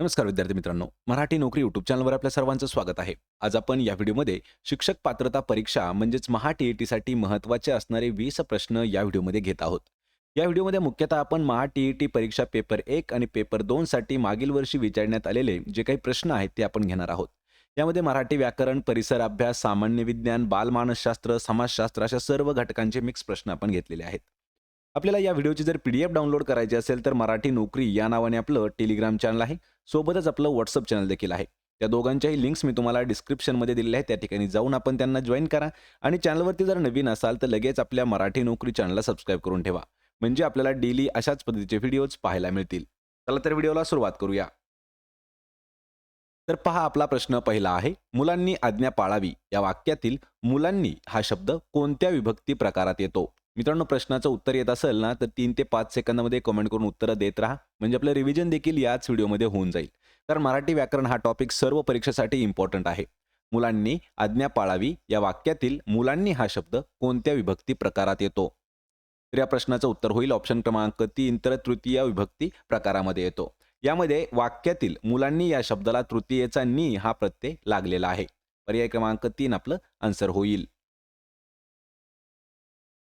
नमस्कार विद्यार्थी मित्रांनो मराठी नोकरी युट्यूब चॅनलवर आपल्या सर्वांचं स्वागत आहे. आज आपण या व्हिडिओमध्ये शिक्षक पात्रता परीक्षा म्हणजेच महा टी ई टीसाठी महत्त्वाचे असणारे वीस प्रश्न या व्हिडिओमध्ये घेत आहोत. या व्हिडिओमध्ये मुख्यतः आपण महा टी ई टी परीक्षा पेपर एक आणि पेपर दोनसाठी मागील वर्षी विचारण्यात आलेले जे काही प्रश्न आहेत ते आपण घेणार आहोत. यामध्ये मराठी व्याकरण परिसर अभ्यास सामान्य विज्ञान बालमानसशास्त्र समाजशास्त्र अशा सर्व घटकांचे मिक्स प्रश्न आपण घेतलेले आहेत. आपल्याला या व्हिडिओची जर पी डी एफ डाउनलोड करायची असेल तर मराठी नोकरी या नावाने आपलं टेलिग्राम चॅनल आहे. सोबतच आपलं व्हॉट्सअप चॅनल देखील आहे. त्या दोघांच्याही लिंक्स मी तुम्हाला डिस्क्रिप्शनमध्ये दिलेल्या आहेत. त्या ठिकाणी जाऊन आपण त्यांना जॉईन करा. आणि चॅनलवरती जर नवीन असाल तर लगेच आपल्या मराठी नोकरी चॅनलला सबस्क्राईब करून ठेवा. म्हणजे आपल्याला डेली अशाच पद्धतीचे व्हिडिओज पाहायला मिळतील. चला तर व्हिडिओला सुरुवात करूया. तर पहा आपला प्रश्न पहिला आहे. मुलांनी आज्ञा पाळावी. या वाक्यातील मुलांनी हा शब्द कोणत्या विभक्ती प्रकारात येतो? मित्रांनो प्रश्नाचं उत्तर येत असेल ना तर तीन ते पाच सेकंदामध्ये कमेंट करून उत्तरं देत राहा. म्हणजे आपलं रिव्हिजन देखील याच व्हिडिओमध्ये होऊन जाईल. कारण मराठी व्याकरण हा टॉपिक सर्व परीक्षेसाठी इम्पॉर्टंट आहे. मुलांनी आज्ञा पाळावी. या वाक्यातील मुलांनी हा शब्द कोणत्या विभक्ती प्रकारात येतो? तर या प्रश्नाचं उत्तर होईल. ऑप्शन क्रमांक तीन तर तृतीय विभक्ती प्रकारामध्ये येतो. यामध्ये वाक्यातील मुलांनी या शब्दाला तृतीयेचा नी हा प्रत्यय लागलेला आहे. पर्याय क्रमांक तीन आपलं आन्सर होईल.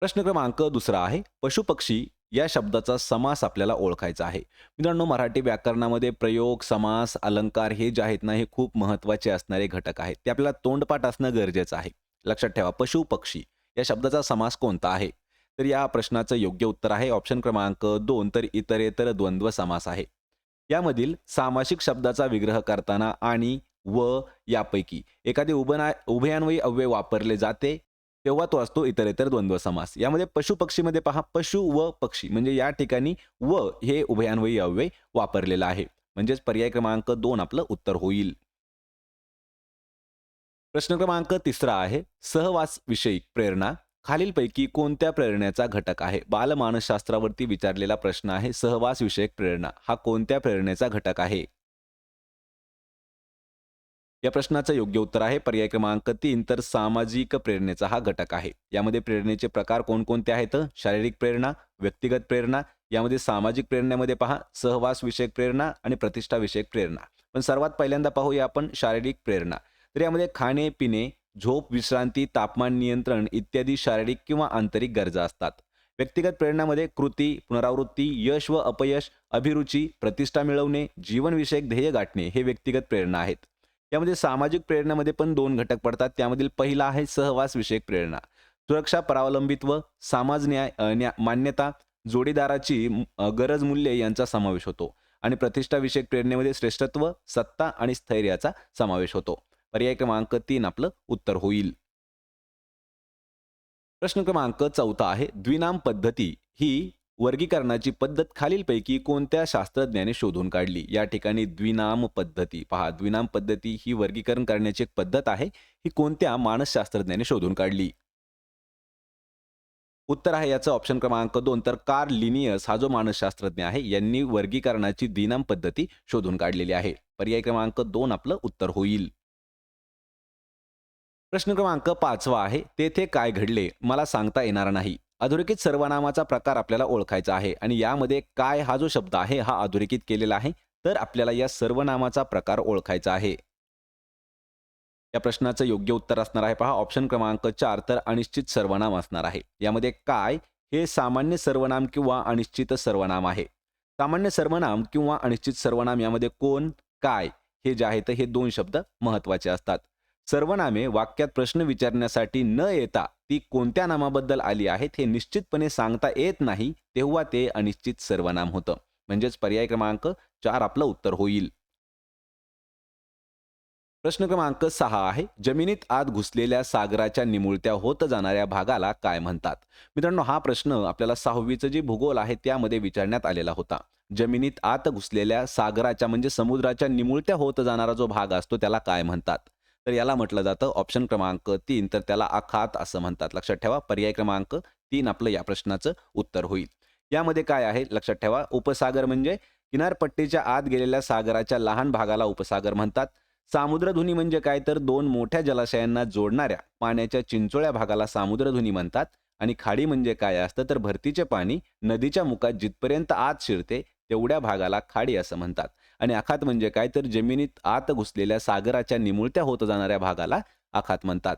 प्रश्न क्रमांक दुसरा आहे पशुपक्षी या शब्दाचा समास आपल्याला ओळखायचा आहे. मित्रांनो मराठी व्याकरणामध्ये प्रयोग समास अलंकार हे जे आहेत ना हे खूप महत्त्वाचे असणारे घटक आहेत. ते आपल्याला तोंडपाठ असणं गरजेचं आहे. लक्षात ठेवा पशु पक्षी या शब्दाचा समास कोणता आहे? तर या प्रश्नाचं योग्य उत्तर आहे ऑप्शन क्रमांक दोन तर इतरेतर द्वंद्व समास आहे. यामधील सामासिक शब्दाचा विग्रह करताना आणि व यापैकी एखादे उभना उभयान्वयी अव्यय वापरले जाते तेव्हा तो असतो इतरेतर द्वंद्व समास. यामध्ये पशु पक्षीमध्ये पहा पशु व पक्षी म्हणजे या ठिकाणी व हे उभयान्वयी अव्यय वापरलेलं आहे. म्हणजेच पर्याय क्रमांक दोन आपलं उत्तर होईल. प्रश्न क्रमांक तिसरा आहे सहवास विषयी प्रेरणा. खालीलपैकी कोणत्या प्रेरणेचा घटक आहे? बालमानसशास्त्रावरती विचारलेला प्रश्न आहे सहवास विषयक प्रेरणा. हा कोणत्या प्रेरणेचा घटक आहे? या प्रश्नाचं योग्य उत्तर आहे. पर्याय क्रमांक तीन तर सामाजिक प्रेरणेचा हा घटक आहे. यामध्ये प्रेरणेचे प्रकार कोणकोणते आहेत? शारीरिक प्रेरणा व्यक्तिगत प्रेरणा यामध्ये सामाजिक प्रेरणेमध्ये पहा सहवास विषयक प्रेरणा आणि प्रतिष्ठा विषयक प्रेरणा. पण सर्वात पहिल्यांदा पाहूया आपण शारीरिक प्रेरणा. तर यामध्ये खाणे पिणे झोप विश्रांती तापमान नियंत्रण इत्यादी शारीरिक किंवा आंतरिक गरजा असतात. व्यक्तिगत प्रेरणामध्ये कृती पुनरावृत्ती यश व अपयश अभिरुची प्रतिष्ठा मिळवणे जीवनविषयक ध्येय गाठणे हे व्यक्तिगत प्रेरणा आहेत. यामध्ये सामाजिक प्रेरणामध्ये पण दोन घटक पडतात. त्यामधील पहिला आहे सहवास विषयक प्रेरणा. सुरक्षा परावलंबित्व समाज न्याय मान्यता जोडीदाराची गरज मूल्य यांचा समावेश होतो. आणि प्रतिष्ठाविषयक प्रेरणेमध्ये श्रेष्ठत्व सत्ता आणि स्थैर्याचा समावेश होतो. पर्याय क्रमांक तीन आपलं उत्तर होईल. प्रश्न क्रमांक चौथा आहे द्विनाम पद्धती ही वर्गीकरणाची पद्धत खालीलपैकी कोणत्या शास्त्रज्ञाने शोधून काढली? या ठिकाणी द्विनाम पद्धती. पहा द्विनाम पद्धती ही वर्गीकरण करण्याची एक पद्धत आहे. ही कोणत्या मानसशास्त्रज्ञाने शोधून काढली? उत्तर आहे याचं ऑप्शन क्रमांक दोन. तर कार लिनियस हा जो मानसशास्त्रज्ञ आहे यांनी वर्गीकरणाची द्विनाम पद्धती शोधून काढलेली आहे. पर्याय क्रमांक दोन आपलं उत्तर होईल. प्रश्न क्रमांक पाचवा आहे तेथे काय घडले? मला सांगता येणार नाही. अधोरेखित सर्वनामाचा प्रकार आपल्याला ओळखायचा आहे आणि यामध्ये काय हा जो शब्द आहे हा अधोरेखित केलेला आहे तर आपल्याला या सर्वनामाचा प्रकार ओळखायचा आहे. या प्रश्नाचं योग्य उत्तर असणार आहे. पहा ऑप्शन क्रमांक चार तर अनिश्चित सर्वनाम असणार आहे. यामध्ये काय हे सामान्य सर्वनाम किंवा अनिश्चित सर्वनाम आहे? सामान्य सर्वनाम किंवा अनिश्चित सर्वनाम यामध्ये कोण काय हे जे आहेत हे दोन शब्द महत्त्वाचे असतात. सर्वनामे वाक्यात प्रश्न विचारण्यासाठी न येता ती कोणत्या नामाबद्दल आली आहेत हे निश्चितपणे सांगता येत नाही तेव्हा ते अनिश्चित सर्वनाम होतं. म्हणजेच पर्याय क्रमांक चार आपलं उत्तर होईल. प्रश्न क्रमांक सहा आहे. जमिनीत आत घुसलेल्या सागराच्या निमुळत्या होत जाणाऱ्या भागाला काय म्हणतात? मित्रांनो हा प्रश्न आपल्याला सहावीचं जे भूगोल आहे त्यामध्ये विचारण्यात आलेला होता. जमिनीत आत घुसलेल्या सागराच्या म्हणजे समुद्राच्या निमुळत्या होत जाणारा जो भाग असतो त्याला काय म्हणतात? तर याला म्हटलं जातं ऑप्शन क्रमांक तीन. तर त्याला आखात असं म्हणतात. लक्षात ठेवा. पर्याय क्रमांक तीन आपलं या प्रश्नाचं उत्तर होईल. यामध्ये काय आहे? लक्षात ठेवा. उपसागर म्हणजे किनारपट्टीच्या आत गेलेल्या सागराच्या लहान भागाला उपसागर म्हणतात. सामुद्रधुनी म्हणजे काय? तर दोन मोठ्या जलाशयांना जोडणाऱ्या पाण्याच्या चिंचोळ्या भागाला सामुद्रधुनी म्हणतात. आणि खाडी म्हणजे काय असतं? तर भरतीचे पाणी नदीच्या मुखात जिथपर्यंत आत शिरते तेवढ्या भागाला खाडी असं म्हणतात. आणि आखात म्हणजे काय? तर जमिनीत आत घुसलेल्या सागराच्या निमुळत्या होत जाणाऱ्या भागाला आखात म्हणतात.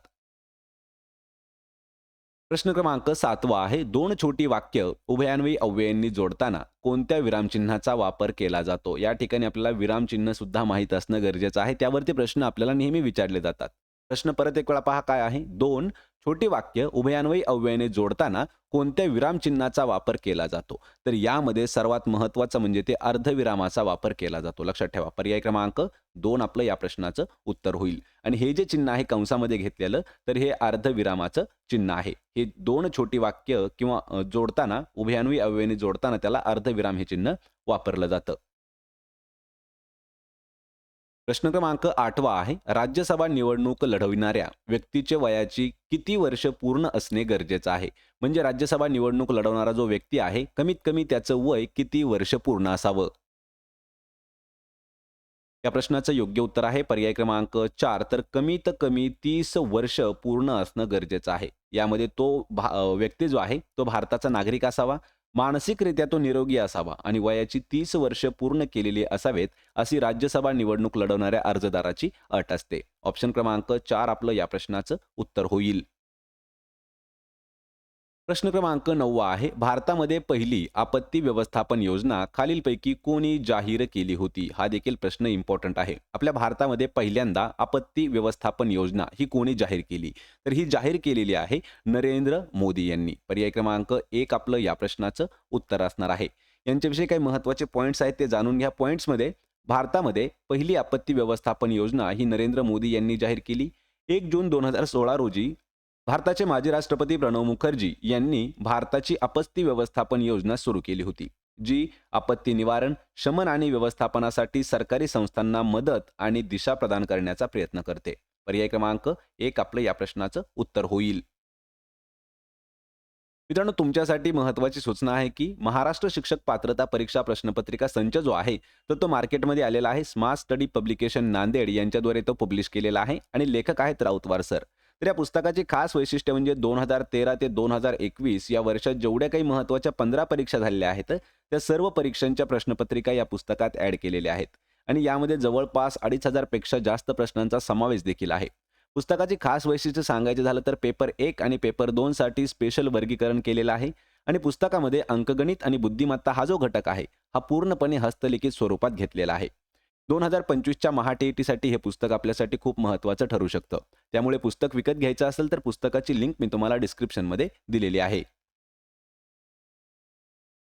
प्रश्न क्रमांक सातवा आहे. दोन छोटी वाक्य उभयान्वयी अव्ययांनी जोडताना कोणत्या विरामचिन्हाचा वापर केला जातो? या ठिकाणी आपल्याला विरामचिन्ह सुद्धा माहीत असणं गरजेचं आहे. त्यावरती प्रश्न आपल्याला नेहमी विचारले जातात. प्रश्न परत एक वेळा पहा काय आहे? दोन छोटी वाक्य उभयान्वयी अव्ययने जोडताना कोणत्या विरामचिन्हाचा वापर केला जातो? तर यामध्ये सर्वात महत्वाचं म्हणजे ते अर्धविरामाचा वापर केला जातो. लक्षात ठेवा पर्याय क्रमांक दोन आपलं या प्रश्नाचं उत्तर होईल. आणि हे जे चिन्ह आहे कंसामध्ये घेतलेलं तर हे अर्धविरामाचं चिन्ह आहे. हे दोन छोटी वाक्य किंवा जोडताना उभयान्वयी अव्ययने जोडताना त्याला अर्धविराम हे चिन्ह वापरलं जातं. प्रश्न क्रमांक आठवा आहे. राज्यसभा निवडणूक लढविणाऱ्या व्यक्तीचे वयाची किती वर्ष पूर्ण असणे गरजेचं आहे? म्हणजे राज्यसभा निवडणूक लढवणारा जो व्यक्ती आहे कमीत कमी त्याचं वय किती वर्ष पूर्ण असावं? या प्रश्नाचं योग्य उत्तर आहे. पर्याय क्रमांक चार. तर कमीत कमी तीस वर्ष पूर्ण असणं गरजेचं आहे. यामध्ये तो भा व्यक्ती जो आहे तो भारताचा नागरिक असावा मानसिकरित्या तो निरोगी असावा आणि वयाची तीस वर्ष पूर्ण केलेली असावेत अशी राज्यसभा निवडणूक लढवणाऱ्या अर्जदाराची अट असते. ऑप्शन क्रमांक चार आपलं या प्रश्नाचं उत्तर होईल. प्रश्न क्रमांक नववा आहे भारतामध्ये पहिली आपत्ती व्यवस्थापन योजना खालीलपैकी कोणी जाहीर केली होती? हा देखील प्रश्न इम्पॉर्टंट आहे. आपल्या भारतामध्ये पहिल्यांदा आपत्ती व्यवस्थापन योजना ही कोणी जाहीर केली? तर ही जाहीर केलेली आहे नरेंद्र मोदी यांनी. पर्याय क्रमांक एक आपलं या प्रश्नाचं उत्तर असणार आहे. यांच्याविषयी काही महत्त्वाचे पॉईंट्स आहेत ते जाणून घ्या. पॉईंट्समध्ये भारतामध्ये पहिली आपत्ती व्यवस्थापन योजना ही नरेंद्र मोदी यांनी जाहीर केली. एक जून दोन हजार सोळा रोजी भारताचे माजी राष्ट्रपती प्रणव मुखर्जी यांनी भारताची आपत्ती व्यवस्थापन योजना सुरू केली होती जी आपत्ती निवारण शमन आणि व्यवस्थापनासाठी सरकारी संस्थांना मदत आणि दिशा प्रदान करण्याचा प्रयत्न करते. पर्याय क्रमांक एक आपलं या प्रश्नाचं उत्तर होईल. मित्रांनो तुमच्यासाठी महत्त्वाची सूचना आहे की महाराष्ट्र शिक्षक पात्रता परीक्षा प्रश्नपत्रिका संच जो आहे तर तो मार्केटमध्ये आलेला आहे. स्मार्ट स्टडी पब्लिकेशन नांदेड यांच्याद्वारे तो पब्लिश केलेला आहे आणि लेखक आहेत राऊतवार सर तर या पुस्तकाची खास वैशिष्ट्य म्हणजे दोन हजार तेरा ते दोन हजार एकवीस या वर्षात जेवढ्या काही महत्त्वाच्या पंधरा परीक्षा झालेल्या आहेत त्या सर्व परीक्षांच्या प्रश्नपत्रिका या पुस्तकात ॲड केलेल्या आहेत. आणि यामध्ये जवळपास अडीच हजारपेक्षा जास्त प्रश्नांचा समावेश देखील आहे. पुस्तकाची खास वैशिष्ट्य सांगायचे झालं तर पेपर एक आणि पेपर दोनसाठी स्पेशल वर्गीकरण केलेलं आहे आणि पुस्तकामध्ये अंकगणित आणि बुद्धिमत्ता हा जो घटक आहे हा पूर्णपणे हस्तलिखित स्वरूपात घेतलेला आहे. दोन हजार पंचवीसच्या महाटीईटीसाठी हे पुस्तक आपल्यासाठी खूप महत्त्वाचं ठरू शकतं. त्यामुळे पुस्तक विकत घ्यायचं असेल तर पुस्तकाची लिंक मी तुम्हाला डिस्क्रिप्शनमध्ये दिलेली आहे.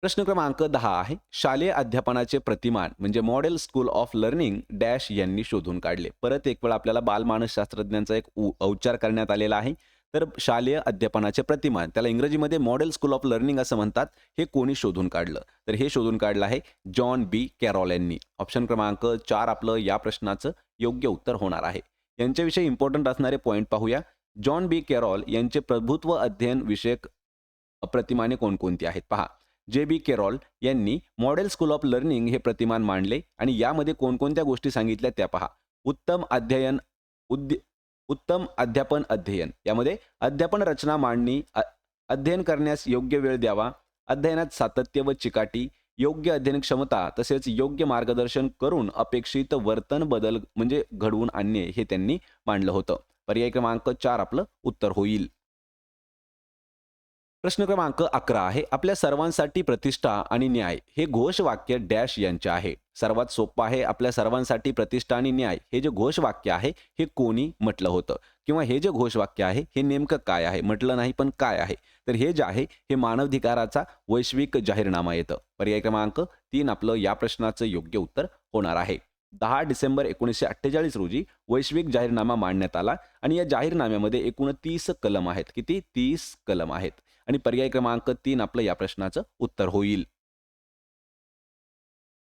प्रश्न क्रमांक दहा आहे. शालेय अध्यापनाचे प्रतिमान म्हणजे model school of learning dash यांनी शोधून काढले. परत एक वेळ आपल्याला बालमानसशास्त्रज्ञांचा एक औच्चार करण्यात आलेला आहे. तर शालेय अध्यापनाचे प्रतिमान त्याला इंग्रजीमध्ये मॉडेल स्कूल ऑफ लर्निंग असं म्हणतात हे कोणी शोधून काढलं? तर हे शोधून काढलं आहे जॉन बी कॅरॉल यांनी ऑप्शन क्रमांक चार आपलं या प्रश्नाचं योग्य उत्तर होणार आहे. यांच्याविषयी इम्पॉर्टंट असणारे पॉईंट पाहूया. जॉन बी कॅरॉल यांचे प्रभुत्व अध्ययन विषयक प्रतिमाने कोणकोणती आहेत? पहा. जे बी केरॉल यांनी मॉडेल स्कूल ऑफ लर्निंग हे प्रतिमान मांडले आणि यामध्ये कोणकोणत्या गोष्टी सांगितल्या त्या पहा. उत्तम अध्ययन उद्य उत्तम अध्यापन अध्ययन. यामध्ये अध्यापन रचना मांडणी अ- अध्ययन करण्यास योग्य वेळ द्यावा अध्ययनात सातत्य व चिकाटी योग्य अध्ययन क्षमता तसेच योग्य मार्गदर्शन करून अपेक्षित वर्तन बदल म्हणजे घडवून आणणे हे त्यांनी मांडलं होतं. पर्याय क्रमांक चार आपलं उत्तर होईल. प्रश्न क्रमांक अकरा आहे. आपल्या सर्वांसाठी प्रतिष्ठा आणि न्याय हे घोषवाक्य डॅश यांचे आहे. सर्वात सोपं आहे आपल्या सर्वांसाठी प्रतिष्ठा आणि न्याय. हे जे घोषवाक्य आहे हे कोणी म्हटलं होतं? किंवा हे जे घोषवाक्य आहे हे नेमकं काय आहे? म्हटलं नाही पण काय आहे? तर हे जे आहे हे मानवाधिकाराचा वैश्विक जाहीरनामा येतं. पर्याय क्रमांक तीन आपलं या प्रश्नाचं योग्य उत्तर होणार आहे. दहा डिसेंबर एकोणीसशे अठ्ठेचाळीस रोजी वैश्विक जाहीरनामा मांडण्यात आला आणि या जाहीरनाम्यामध्ये एकूण तीस कलम आहेत. किती? तीस कलम आहेत. आणि पर्याय क्रमांक तीन आपलं या प्रश्नाचं उत्तर होईल.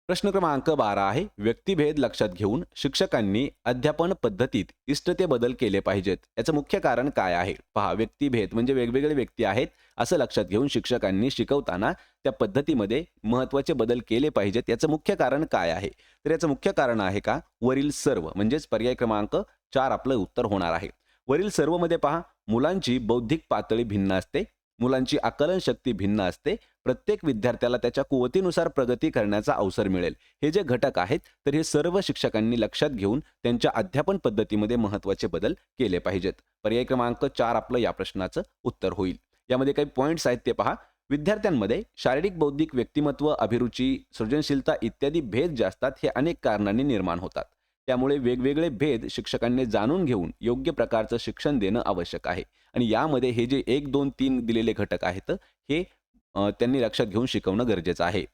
प्रश्न क्रमांक बारा आहे व्यक्तिभेद लक्षात घेऊन शिक्षकांनी अध्यापन पद्धतीत इष्टते बदल केले पाहिजेत. याचं मुख्य कारण काय आहे? पहा व्यक्तिभेद म्हणजे वेगवेगळे व्यक्ती आहेत असं लक्षात घेऊन शिक्षकांनी शिकवताना त्या पद्धतीमध्ये महत्त्वाचे बदल केले पाहिजेत. याचं मुख्य कारण काय आहे? तर याचं मुख्य कारण आहे का? वरील सर्व म्हणजेच पर्याय क्रमांक चार आपलं उत्तर होणार आहे. वरील सर्वमध्ये पहा मुलांची बौद्धिक पातळी भिन्न असते मुलांची आकलन शक्ती भिन्न असते. प्रत्येक विद्यार्थ्याला त्याच्या कुवतीनुसार प्रगती करण्याचा अवसर मिळेल. हे जे घटक आहेत तर हे सर्व शिक्षकांनी लक्षात घेऊन त्यांच्या अध्यापन पद्धतीमध्ये महत्त्वाचे बदल केले पाहिजेत. पर्याय क्रमांक चार आपलं या प्रश्नाचं उत्तर होईल. यामध्ये काही पॉईंट्स आहेत ते पहा. विद्यार्थ्यांमध्ये शारीरिक बौद्धिक व्यक्तिमत्व अभिरुची सृजनशीलता इत्यादी भेद जे असतात हे अनेक कारणांनी निर्माण होतात. त्यामुळे वेगवेगळे भेद शिक्षकांनी जाणून घेऊन योग्य प्रकारचं शिक्षण देणं आवश्यक आहे. आणि यामध्ये हे जे एक दोन तीन दिलेले घटक आहेत हे त्यांनी लक्षात घेऊन शिकवणं गरजेचं आहे.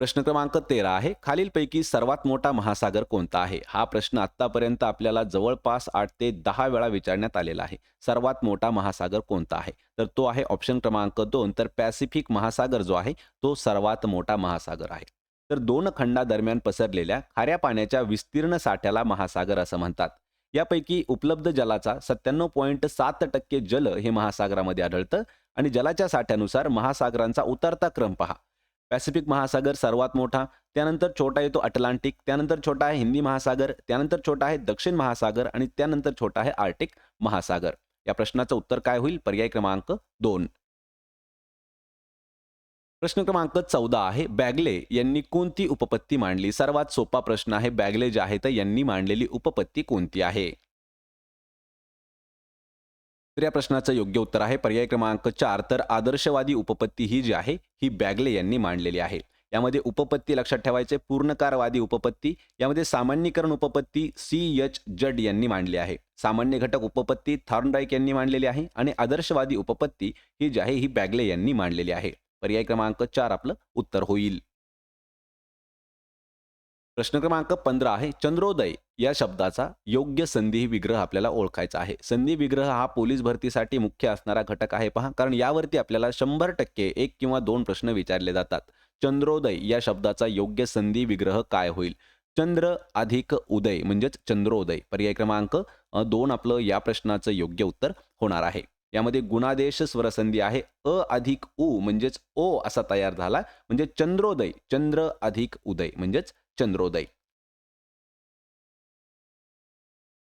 प्रश्न क्रमांक तेरा आहे खालीलपैकी सर्वात मोठा महासागर कोणता आहे? हा प्रश्न आतापर्यंत आपल्याला जवळपास आठ ते दहा वेळा विचारण्यात आलेला आहे. सर्वात मोठा महासागर कोणता आहे? तर तो आहे ऑप्शन क्रमांक दोन तर पॅसिफिक महासागर जो आहे तो सर्वात मोठा महासागर आहे. तर दोन खंडादरम्यान पसरलेल्या खाऱ्या पाण्याच्या विस्तीर्ण साठ्याला महासागर असं म्हणतात. यापैकी उपलब्ध जलाचा सत्त्याण्णव पॉईंट सात टक्के जल हे महासागरामध्ये आढळतं आणि जलाच्या साठ्यानुसार महासागरांचा उतरता क्रम पहा. पॅसिफिक महासागर सर्वात मोठा त्यानंतर छोटा येतो अटलांटिक त्यानंतर छोटा आहे हिंदी महासागर त्यानंतर छोटा आहे दक्षिण महासागर आणि त्यानंतर छोटा आहे आर्टिक महासागर. या प्रश्नाचं उत्तर काय होईल? पर्याय क्रमांक दोन. प्रश्न क्रमांक चौदा आहे. बॅगले यांनी कोणती उपपत्ती मांडली? सर्वात सोपा प्रश्न आहे. बॅगले जे आहे तर यांनी मांडलेली उपपत्ती कोणती आहे? तर या प्रश्नाचं योग्य उत्तर आहे. पर्याय क्रमांक चार. तर आदर्शवादी उपपत्ती ही जी आहे ही बॅगले यांनी मांडलेली आहे. यामध्ये उपपत्ती लक्षात ठेवायचे. पूर्णकारवादी उपपत्ती. यामध्ये सामान्यीकरण उपपत्ती सी एच जड यांनी मांडली आहे. सामान्य घटक उपपत्ती थॉर्नडाईक यांनी मांडलेली आहे आणि आदर्शवादी उपपत्ती ही जी आहे ही बॅगले यांनी मांडलेली आहे. पर्याय क्रमांक चार आपलं उत्तर होईल. प्रश्न क्रमांक पंधरा आहे चंद्रोदय या शब्दाचा योग्य संधी विग्रह आपल्याला ओळखायचा आहे. संधी विग्रह हा पोलीस भरतीसाठी मुख्य असणारा घटक आहे पहा कारण यावरती आपल्याला शंभर टक्के एक किंवा दोन प्रश्न विचारले जातात. चंद्रोदय या शब्दाचा योग्य संधी विग्रह काय होईल? चंद्र अधिक उदय म्हणजेच चंद्रोदय. पर्याय क्रमांक दोन आपलं या प्रश्नाचं योग्य उत्तर होणार आहे. यामध्ये गुणादेश स्वरसंधी आहे. अ अधिक उ म्हणजेच ओ असा तयार झाला. म्हणजे चंद्रोदय चंद्र अधिक उदय म्हणजेच चंद्रोदय.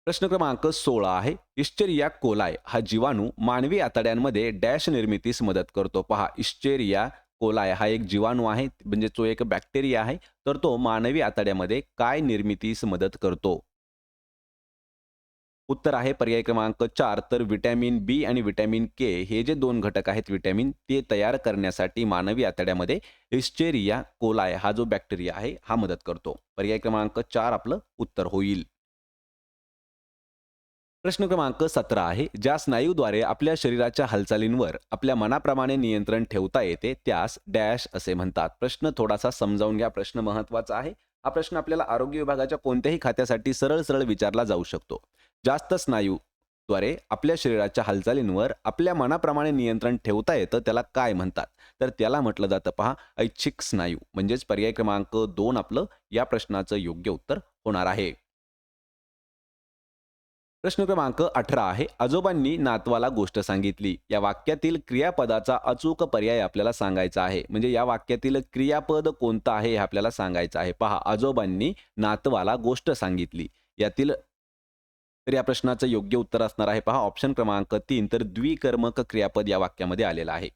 प्रश्न क्रमांक सोळा आहे. इश्चेरिया कोलाय हा जीवाणू मानवी आतड्यांमध्ये डॅश निर्मितीस मदत करतो. पहा इश्चेरिया कोलाय हा एक जीवाणू आहे. म्हणजे तो एक बॅक्टेरिया आहे. तर तो मानवी आतड्यामध्ये काय निर्मितीस मदत करतो? उत्तर आहे पर्याय क्रमांक चार तर व्हिटॅमिन बी आणि व्हिटॅमिन के हे जे दोन घटक आहेत विटॅमिन ते तयार करण्यासाठी मानवी आतड्यामध्ये इस्चेरिया कोलाय हा जो बॅक्टेरिया आहे हा मदत करतो. पर्याय क्रमांक चार आपलं उत्तर होईल. प्रश्न क्रमांक सतरा आहे ज्या स्नायूद्वारे आपल्या शरीराच्या हालचालींवर आपल्या मनाप्रमाणे नियंत्रण ठेवता येते त्यास डॅश असे म्हणतात. प्रश्न थोडासा समजावून घ्या प्रश्न महत्त्वाचा आहे. हा प्रश्न आपल्याला आरोग्य विभागाच्या कोणत्याही खात्यासाठी सरळ सरळ विचारला जाऊ शकतो. जास्त स्नायूद्वारे आपल्या शरीराच्या हालचालींवर आपल्या मनाप्रमाणे नियंत्रण ठेवता येतं त्याला काय म्हणतात? तर त्याला म्हटलं जातं पहा ऐच्छिक स्नायू. म्हणजेच पर्याय क्रमांक दोन आपलं या प्रश्नाचं योग्य उत्तर होणार आहे. प्रश्न क्रमांक अठरा आहे. आजोबांनी नातवाला गोष्ट सांगितली. या वाक्यातील क्रियापदाचा अचूक पर्याय आपल्याला सांगायचा आहे. म्हणजे या वाक्यातील क्रियापद कोणतं आहे हे आपल्याला सांगायचं आहे. पहा आजोबांनी नातवाला गोष्ट सांगितली. यातील तर या प्रश्नाचं योग्य उत्तर असणार आहे. पहा ऑप्शन क्रमांक तीन तर द्विकर्मक क्रियापद या वाक्यामध्ये आलेलं आहे.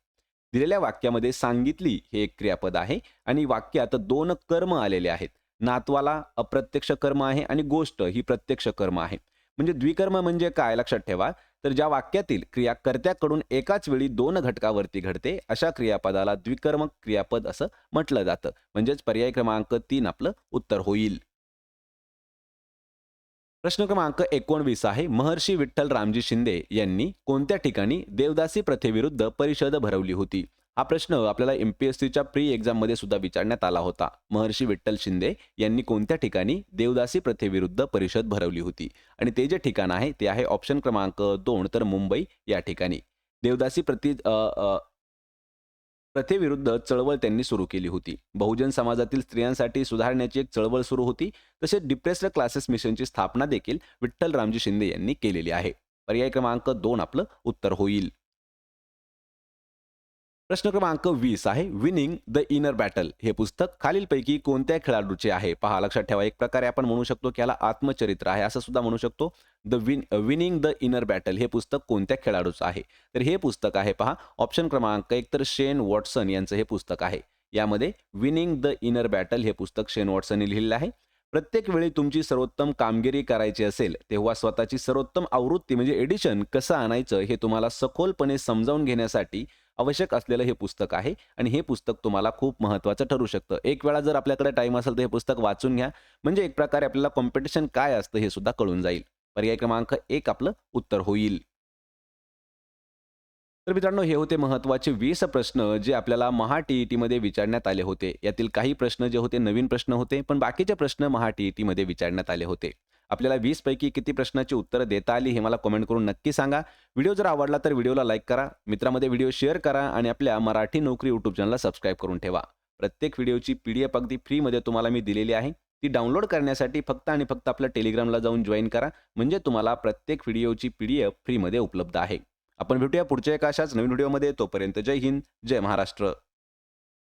दिलेल्या वाक्यामध्ये सांगितली हे एक क्रियापद आहे आणि वाक्यात दोन कर्म आलेले आहेत. नातवाला अप्रत्यक्ष कर्म आहे आणि गोष्ट ही प्रत्यक्ष कर्म आहे. म्हणजे द्विकर्म म्हणजे काय? लक्षात ठेवा. तर ज्या वाक्यातील क्रिया कर्त्याकडून एकाच वेळी दोन घटकावरती घडते अशा क्रियापदाला द्विकर्मक क्रियापद असं म्हटलं जातं. म्हणजेच पर्याय क्रमांक तीन आपलं उत्तर होईल. प्रश्न क्रमांक एकोणवीस आहे. महर्षी विठ्ठल रामजी शिंदे यांनी कोणत्या ठिकाणी देवदासी प्रथेविरुद्ध परिषद भरवली होती? हा प्रश्न आपल्याला एम पी एस सीच्या प्री एक्झाममध्ये सुद्धा विचारण्यात आला होता. महर्षी विठ्ठल शिंदे यांनी कोणत्या ठिकाणी देवदासी प्रथेविरुद्ध परिषद भरवली होती? आणि ते जे ठिकाण आहे ते आहे ऑप्शन क्रमांक दोन तर मुंबई या ठिकाणी. देवदासी प्रति प्रथेविरुद्ध चळवळ त्यांनी सुरू केली होती. बहुजन समाजातील स्त्रियांसाठी सुधारण्याची एक चळवळ सुरू होती. तसेच डिप्रेस्ड क्लासेस मिशनची स्थापना देखील विठ्ठल रामजी शिंदे यांनी केलेली आहे. पर्याय क्रमांक दोन आपलं उत्तर होईल. प्रश्न क्रमांक वीस आहे विनिंग द इनर बॅटल हे पुस्तक खालीलपैकी कोणत्या खेळाडूचे आहे? पहा लक्षात ठेवा एक प्रकारे आपण म्हणू शकतो की याला आत्मचरित्र आहे असं सुद्धा म्हणू शकतो. The win winning the inner battle हे पुस्तक कोणत्या खेळाडूचं आहे? तर हे पुस्तक आहे पहा ऑप्शन क्रमांक एक तर शेन वॉटसन यांचं हे पुस्तक आहे. यामध्ये विनिंग द इनर बॅटल हे पुस्तक शेन वॉटसनने लिहिलेलं आहे. प्रत्येक वेळी तुमची सर्वोत्तम कामगिरी करायची असेल तेव्हा स्वतःची सर्वोत्तम आवृत्ती म्हणजे एडिशन कसं आणायचं हे तुम्हाला सखोलपणे समजावून घेण्यासाठी आवश्यक असलेलं हे पुस्तक आहे आणि हे पुस्तक तुम्हाला खूप महत्त्वाचं ठरू शकतं. एक वेळा जर आपल्याकडे टाईम असेल तर हे पुस्तक वाचून घ्या. म्हणजे एक प्रकारे आपल्याला कॉम्पिटिशन काय असतं हे सुद्धा कळून जाईल. पर्याय क्रमांक एक आपलं उत्तर होईल. तर मित्रांनो हे होते महत्त्वाचे वीस प्रश्न जे आपल्याला महा टी ई टीमध्ये विचारण्यात आले होते. यातील काही प्रश्न जे होते नवीन प्रश्न होते पण बाकीचे प्रश्न महा टी ई टीमध्ये विचारण्यात आले होते. आपल्याला वीस पैकी किती प्रश्नाची उत्तरं देता आली हे मला कमेंट करून नक्की सांगा. व्हिडिओ जर आवडला तर व्हिडिओला लाईक करा मित्रामध्ये व्हिडिओ शेअर करा आणि आपल्या मराठी नोकरी यूट्यूब चॅनलला सबस्क्राईब करून ठेवा. प्रत्येक व्हिडिओची पी डी एफ अगदी फ्रीमध्ये तुम्हाला मी दिलेली आहे. ती डाउनलोड करण्यासाठी फक्त आणि फक्त आपल्या टेलिग्रामला जाऊन जॉईन करा. म्हणजे तुम्हाला प्रत्येक व्हिडिओची पी डी एफ फ्रीमध्ये उपलब्ध आहे. आपण भेटूया पुढच्या एका अशाच नवीन व्हिडिओमध्ये तोपर्यंत जय हिंद जय महाराष्ट्र.